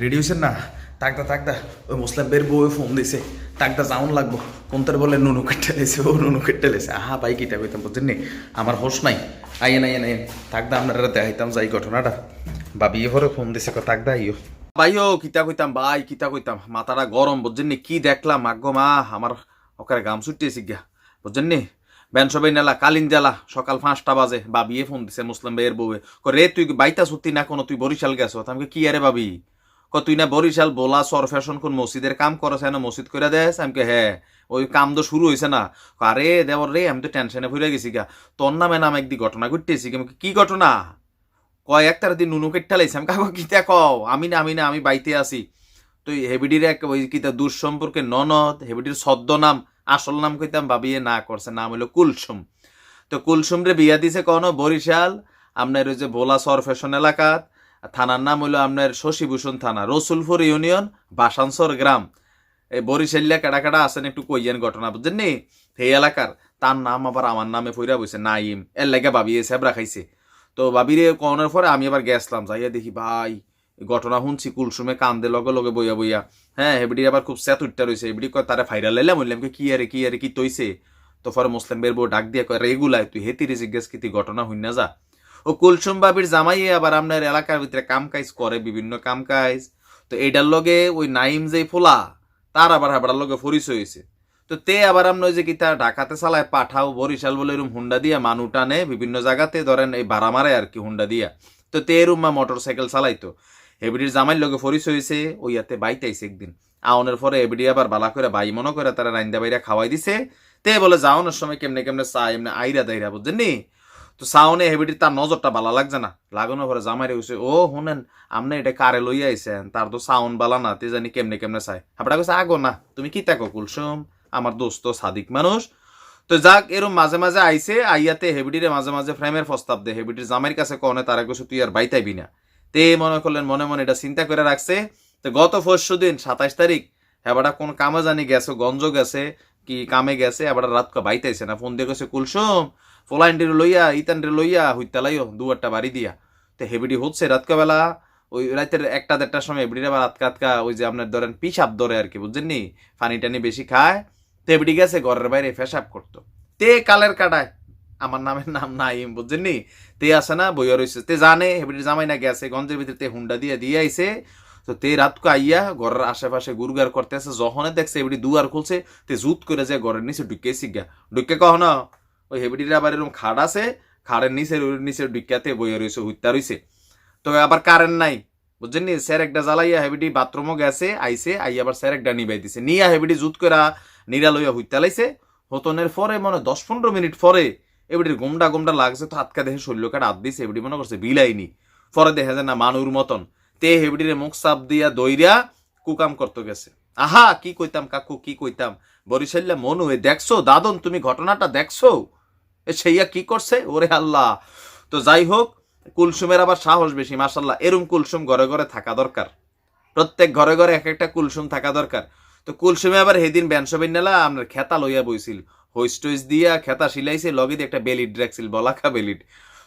Ready হয়েছেন না তাকদা তাকদা ওই মুসলিম বের বউ ফোন দিছে। তাকদা যাওন লাগবো। কোন তার বলে, নুনু কেটে লেছে ও নুনু কেটে লেছে আহা, ভাই কিটা কইতাম বুঝছেন নি? আমার হোশ নাই। আইয়েন আইয়েন আইয়েন। তাকদা আপনারা দেখাইতাম যাই ঘটনাটা। বাবি ভরে ফোন দিছে ক তাকদা আইও। ভাই, ও, কিতা কইতাম, ভাই, কিতা কইতাম। মাথাটা গরম, বুঝছেন কি দেখলাম? আগ্গো মা, আমার ওখানে গাম ছুটিয়েছি গিয়া। বুঝছেন নি? বেন সবাই নেলা, কালিন জেলা সকাল পাঁচটা বাজে। বাবিয়ে ফোন দিছে, মুসলিম ভাইয়ের বউয়ে। রে, তুই বাইতা সত্যি না কোনো? তুই বরিশাল গেছো? আমি কি আরে ক তুই না বরিশাল বোলা সর ফ্যাশন কোন মসজিদের কাম করছ না, মসজিদ করে দেস আমি কে হ্যাঁ ওই কাম তো শুরু হয়েছে না। আরে দেবর রে, আমি তো টেনশনে ভুলে গেছি গা। তোর নামে নাম একদি ঘটনা আমি কি ঘটনা? কয় একটার দিন নুনু কেটটা লাইছে, আমি কাকু কিতা কও? আমি না আমি না, আমি বাইতে আছি। তো হেবিডির এক, ওই কিতা দূর সম্পর্কে ননদ, হেবিডির সদ্য নাম, আসল নাম কইতাম, ভাবিয়ে না করছে, নাম হলো কুলসুম। তো কুলসুম রে বিয়া দিছে কোন বরিশাল আপনার ওই যে ভোলা সর ফ্যাশন এলাকাত থানার নাম হলো আপনার শশীভূষণ থানা, রসুলপুর ইউনিয়ন, বাসানসর গ্রাম। এই বরিশালিয়া কেডা কেডা আছেন একটু কইয়েন ঘটনা, বুঝছেন নি? সেই এলাকার, তার নাম আবার আমার নামে ফইরা বইছে, নাইম। এর লাগে ভাবিয়ে সেবরা খাইছে। তো ভাবিরে কনের পরে আমি আবার গেছলাম যাইয়া দেখি, ভাই ঘটনা শুনছি, কুলসুমে কান্দে লগে লগে বইয়া বইয়া। হ্যাঁ হেবডি আবার খুব স্যাত উঠতে রয়েছে হেবডি কয়, তারে ফাইরা লাইলাম, বললাম কি আরে কি আরে, কি তৈছে? তো পরে মুসলিম বের বউ ডাক দিয়া কয় রেগুলায় তুই হেতিরে জিজ্ঞেস কি, তুই ঘটনা হইন যা। ও কুলসুম বাবির জামাইয়ে আবার আপনার এলাকার ভিতরে কাম কাজ করে, বিভিন্ন কাম কাজ। তো এইটার লগে ওই নাইম যে ফোলা, তার আবার হাবড়ার লগে পরিচয় হয়েছে। তো তে আবার ওই যে কি তার ঢাকাতে চালায়, পাঠাও, বরিশাল বলে এরম হুন্ডা দিয়া মানু টানে, বিভিন্ন জায়গাতে ধরেন এই ভাড়া মারে আর কি হুন্ডা দিয়া। তো তে এরম মা মোটর সাইকেল চালাইতো। হেবিডির জামাইর লগে পরিচয় হয়েছে, ওই ইয়াতে বাইতাইছে একদিন। আউনের পরে হেবিডি আবার বালা করে বাই মনে করে তারা রাইন্দা বাইরা খাওয়াই দিছে। তে বলে, যাওনের সময় কেমনে কেমনে চা এমনি আইরা দাইরা, বুঝছেন নি? তো সাউনে হেবিডির তার নজরটা বালা লাগছে না। লাগানোর পরে জামাইরে হইছে ও শুনেন আপনি এটা কারে লইয়া আইছেন তার তো সাউন্ড বালা না, তে জানি কেমনে কেমনে চাই হাবড়া কইছে আগো না, তুমি কি তাকো কুলসুম আমার দোস্ত সাদিক মানুষ। তো যাক এরম মাঝে মাঝে আইছে আইয়াতে হেবিডিরে মাঝে মাঝে ফ্রেমের প্রস্তাব দে হেবিডির জামাইয়ের কাছে কনে তারা কইছে তুই আর বাইতাইবি না। তে মনে করলেন মনে মনে এটা চিন্তা করে রাখছে তো গত পরশু দিন সাতাইশ তারিখ হেবাটা কোন কামে জানি গেছে, গঞ্জ গেছে, কি কামে গেছে এবার রাত কা বাইতাইছে না। ফোন দিয়ে কইছে কুলসুম ফোলাইনটির লইয়া ইতানটির লইয়া হইতা লাইও দু একটা বাড়ি দিয়া। তো হেবিডি হচ্ছে রাতকা বেলা ওই রাতের একটা দেড়টার সময় হেবিডির আবার আতকা আতকা ওই যে আপনার ধরেন পিসাব ধরে আর কি, বুঝছেন নি? পানি টানি বেশি খায়, তো হেবিডি গেছে ঘরের বাইরে পেশাব করতো। তে কালের কাটায় আমার নামের নাম নাইম, বুঝছেন নি? তে আসে না, বইয়া রয়েছে তে জানে, হেবিডির জামাই না গেছে, গঞ্জের ভিতরে তে হুন্ডা দিয়ে দিয়ে আইছে। তো তে রাতকে আইয়া ঘরের আশেপাশে গুরগার করতে আছে যখনই দেখছে হেবিডি দুয়ার খুলছে, তে জুত করে যায় ঘরের নিচে ঢুকে শিখা ঢুকে কহ না ওই হেবিটির আবার এরকম খাট আছে, খাড়ের নিচে নিচে ঢুকিয়াতে বইয়া রয়েছে হুইতা রয়েছে তো আবার কারেন্ট নাই, বুঝছেন নি? স্যার একটা জ্বালাইয়া হেবিটি বাথরুমও গেছে আইসে আই আবার স্যার একটা নিবাই দিছে। নিয়া হেবিটি জুত করা নিরা লইয়া হুইতা লাইছে। হতনের পরে মনে দশ পনেরো মিনিট পরে এবিডির গুমডা গুমডা লাগছে, তো হাতকা দেখে শরীর কাটা হাত দিছে এবিডি মনে করছে বিলাইনি। পরে দেখা যায় না, মানুর মতন। তে হেবিডিরে মুখ চাপ দিয়া দইরা কুকাম করতে গেছে। আহা, কি কইতাম কাকু, কি কইতাম? বরিশাল্লা মনু দেখছ? দাদন, তুমি ঘটনাটা দেখছ? সেইয়া কি করছে? ওরে আল্লাহ। তো যাই হোক কুলসুমের আবার সাহস বেশি মাসাল্লাহ এরম কুলসুম ঘরে ঘরে থাকা দরকার। প্রত্যেক ঘরে ঘরে এক একটা কুলসুম থাকা দরকার। তো কুলসুমে আবার সেদিন ব্যানসবিন নেলা আপনার খেতা লইয়া বইছিল। হইস টইস দিয়া খেতা সিলাইছে, লগে দিয়ে একটা বেলিট রাখছিল বলাখা বেলিট।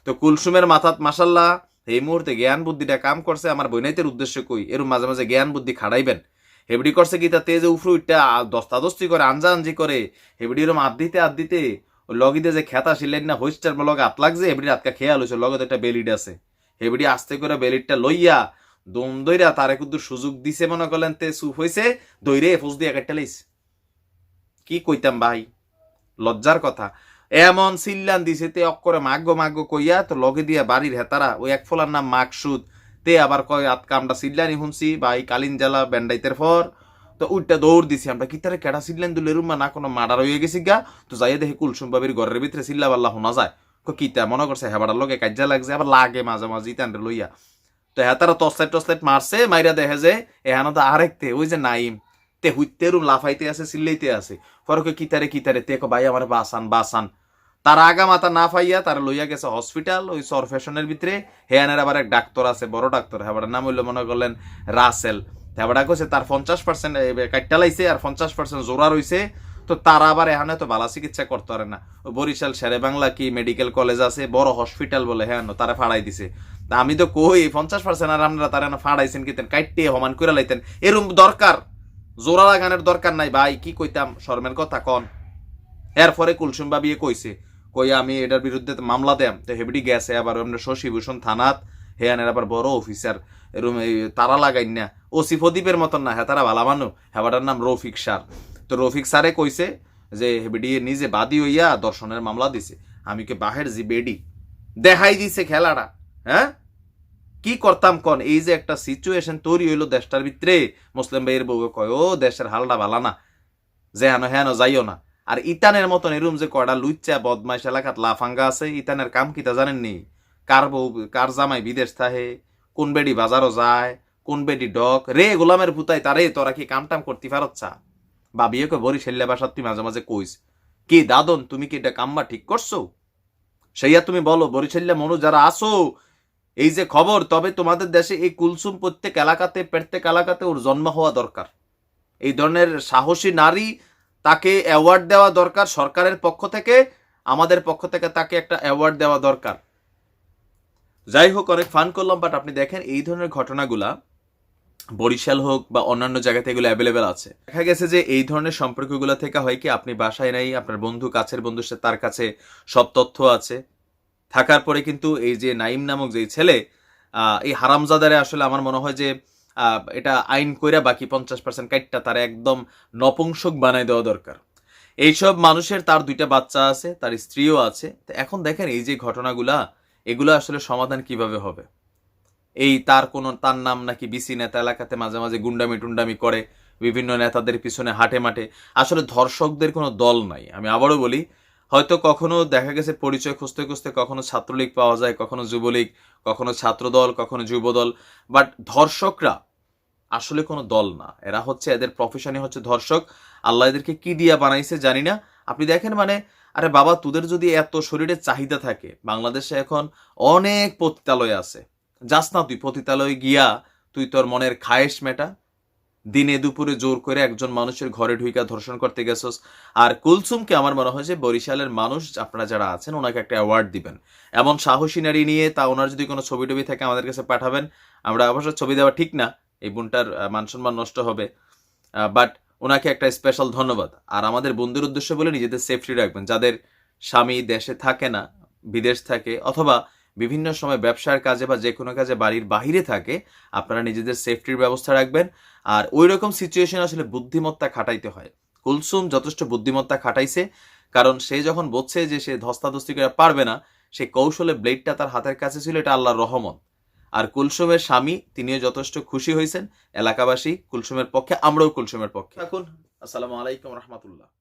তো কুলসুমের মাথাত মাসাল্লাহ এই মুহূর্তে জ্ঞান বুদ্ধিটা কাম করছে, আমার বৈনাইতের উদ্দেশ্য কই? এরম মাঝে মাঝে জ্ঞান বুদ্ধি খাড়াইবেন। হেবড়ি করছে কি তা? তেজে উফরু ইটা দস্তাদস্তি করে আঞ্জা আঞ্জি করে। হেবড়ি এরম আদ দিতে আদ দিতে লগিতে যে খেতা সিলেন না, হইস্টার লগে আত লাগছে, হেবড়ি আতকা খেয়াল হয়েছে লগে তো একটা বেলিট আছে। হেবড়ি আস্তে করে বেলিডটা লইয়া দম দইরা তারে কিন্তু সুযোগ দিছে, মনে করলেন, তে চুপ হয়েছে দইরে ফুস দিয়ে একটা লাইছে। কি কইতাম ভাই? লজ্জার কথা। এমন সিল্লান দিছে, তে অক্ষরে মাগ্য মাগ্য কইয়া, তো লগে দিয়া বাড়ির হেতারা, ওই এক ফোলার নাম মাকসুদ, তে আবার কয় আত কামটা সিল্লানি শুনছি ভাই কালিন জ্বালা ব্যান্ডাইতের পর তো উইটা দৌড় দিছি আমরা। কি তারে কেডা সিল্লান দিলে? রুমা না, কোনো মার্ডার হয়ে গেছি গা। তো যাইয়া দেখি কুলসুম বাবির ঘরের ভিতরে সিল্লা বাল্লা শোনা যায়। কো কিতা মনে করছে হেবাটার লগে কাজ্যা লাগছে, আবার লাগে মাঝে মাঝে ইতানরে লইয়া। তো হ্যাঁ হেতারা টসলাইট টসলাইট মারছে, মাইরা দেখে যে এহানো তো আরেকতে, ওই যে নাইম। তে হুইতে রুম, লাফাইতে আছে, সিল্লাইতে আছে। ফরকে কিতারে কিতারে তে ভাই, আমার বাসান বাসান তার আগা মাথা না ফাইয়া তার লইয়া গেছে হসপিটাল, ওই সর ফ্যাশনের ভিতরে। হেয়ানের আবার এক ডাক্তার আছে, বড় ডাক্তার। হেবাটার নাম হইল মনে করলেন রাসেল। হেবাটা কইছে তার পঞ্চাশ পার্সেন্ট কাটটা লাইছে আর পঞ্চাশ পার্সেন্ট জোড়া রইছে। তো তারা আবার এখানে তো ভালো চিকিৎসা করতে পারে না। বরিশাল, শেরে বাংলা কি মেডিকেল কলেজ আছে, বড় হসপিটাল বলে হ্যাঁ তারা ফাড়াই দিছে। তা আমি তো কই পঞ্চাশ পার্সেন্ট আর আপনারা তারা ফাড়াইছেন কিতেন কাইটে হমান করে লাইতেন। এরম দরকার, জোড়া লাগানোর দরকার নাই। ভাই, কি কইতাম, শর্মের কথা কন। এরপরে কুলসুম বাবিয়ে কইছে, কই আমি এটার বিরুদ্ধে মামলা দেম তো হেবিডি গেছে আবার শশীভূষণ থানাত হে আনের আবার বড় অফিসার তারা লাগাই না। ওসি ফদীপের মতন না হ্যাঁ তারা ভালা মানু। হেবাটার নাম রফিক সার। তো রফিক সারে কইছে যে, হেবিডি নিজে বাদী হইয়া দর্শনের মামলা দিছে। আমি কে বাহের জি বেডি। দেখাই দিছে খেলাটা হ্যাঁ? কি করতাম কন? এই যে একটা সিচুয়েশন তৈরি হইল দেশটার ভিতরে। মুসলিম ভাইয়ের বউ কয়, ও, দেশের হালটা ভালা না। যে হেন হেন যাইও না। আর ইতানের মতন এরুম যে কয়টা লুচ্চা, বদমাইশ এলাকাত লাফাঙ্গা আছে, ইতানের কাম কিতা জানেননি? কার বউ, কার জামাই বিদেশ থাহে কোন বেডি বাজারও যায় কোন বেডি ডক, রে গোলামের পুতাই তারে, তোরা কি কাম টাম করতে পারচ্ছা বাবিয়ে কই বরি ছেলে বাসাত তুই মাঝে মাঝে কইস, কি দাদন, তুমি কি এটা কাম্মা ঠিক করছ? সেইয়া তুমি বলো বরিশাল্লা মনু যারা আসো, এই যে খবর, তবে তোমাদের দেশে এই কুলসুম প্রত্যেক এলাকাতে প্রত্যেক এলাকাতে ওর জন্ম হওয়া দরকার। এই ধরনের সাহসী নারী তাকে অ্যাওয়ার্ড দেওয়া দরকার সরকারের পক্ষ থেকে, আমাদের পক্ষ থেকে তাকে একটা অ্যাওয়ার্ড দেওয়া দরকার। যাই হোক অনেক ফান করলাম বাট আপনি দেখেন এই ধরনের ঘটনাগুলা বরিশাল হোক বা অন্যান্য জায়গাতে এগুলো অ্যাভেলেবেল আছে। দেখা গেছে যে এই ধরনের সম্পর্কগুলো থেকে হয় কি, আপনি বাসায় নাই, আপনার বন্ধু, কাছের বন্ধু তার কাছে সব তথ্য আছে। থাকার পরে কিন্তু এই যে নাইম নামক যে ছেলে এই হারামজাদারে আসলে আমার মনে হয় যে এটা আইন কইরা বাকি পঞ্চাশ পার্সেন্ট কাইটটা তার একদম নপুংসক বানাই দেওয়া দরকার। এইসব মানুষের তার দুইটা বাচ্চা আছে, তার স্ত্রীও আছে। তো এখন দেখেন এই যে ঘটনাগুলা এগুলো আসলে সমাধান কীভাবে হবে? এই তার কোনো, তার নাম নাকি বিসি নেতা এলাকাতে মাঝে মাঝে গুন্ডামি টুন্ডামি করে, বিভিন্ন নেতাদের পিছনে হাটে মাঠে। আসলে ধর্ষকদের কোনো দল নাই। আমি আবারও বলি, হয়তো কখনো দেখা গেছে পরিচয় খুঁজতে খুঁজতে কখনো ছাত্রলীগ পাওয়া যায়, কখনো যুবলীগ, কখনো ছাত্রদল, কখনো যুবদল। বাট ধর্ষকরা আসলে কোনো দল না। এরা হচ্ছে, এদের প্রফেশনই হচ্ছে ধর্ষক। আল্লাহ এদেরকে কি দিয়া বানাইছে জানি না। আপনি দেখেন মানে আরে বাবা, তোদের যদি এত শরীরের চাহিদা থাকে, বাংলাদেশে এখন অনেক পতিতালয় আছে। যাস না তুই, পতিতালয়ে গিয়া তুই তোর মনের খায়েশ মেটা। দিনে দুপুরে জোর করে একজন মানুষের ঘরে ঢুইকা ধর্ষণ করতে গেছস। আর কুলসুমকে আমার মনে হয় যে বরিশালের মানুষ, আপনারা যারা আছেন, ওনাকে একটা অ্যাওয়ার্ড দিবেন। এমন সাহসী নারী নিয়ে তা ওনার যদি কোনো ছবি টবি থাকে, আমাদের কাছে পাঠাবেন। আমরা অবশ্য ছবি দেওয়া ঠিক না, এই বোনটার মান সম্মান নষ্ট হবে। বাট ওনাকে একটা স্পেশাল ধন্যবাদ। আর আমাদের বন্ধুর উদ্দেশ্য বলে নিজেদের সেফটি রাখবেন। যাদের স্বামী দেশে থাকে না, বিদেশ থাকে, অথবা বিভিন্ন সময় ব্যবসার কাজে বা যে কোনো কাজে বাড়ির বাহিরে থাকে, আপনারা নিজেদের সেফটির ব্যবস্থা রাখবেন। আর ওই রকম সিচুয়েশন আসলে বুদ্ধিমত্তা খাটাইতে হয়। কুলসুম যথেষ্ট বুদ্ধিমত্তা খাটাইছে, কারণ সে যখন বলছে যে সে ধস্তাধস্তি করে পারবে না, সে কৌশলে ব্লেডটা তার হাতের কাছে ছিল, এটা আল্লাহর রহমত। আর কুলসুমের স্বামী তিনিও যথেষ্ট খুশি হয়েছেন। এলাকাবাসী কুলসুমের পক্ষে, আমরাও কুলসুমের পক্ষে। এখন আসসালামু আলাইকুম রহমতুল্লাহ।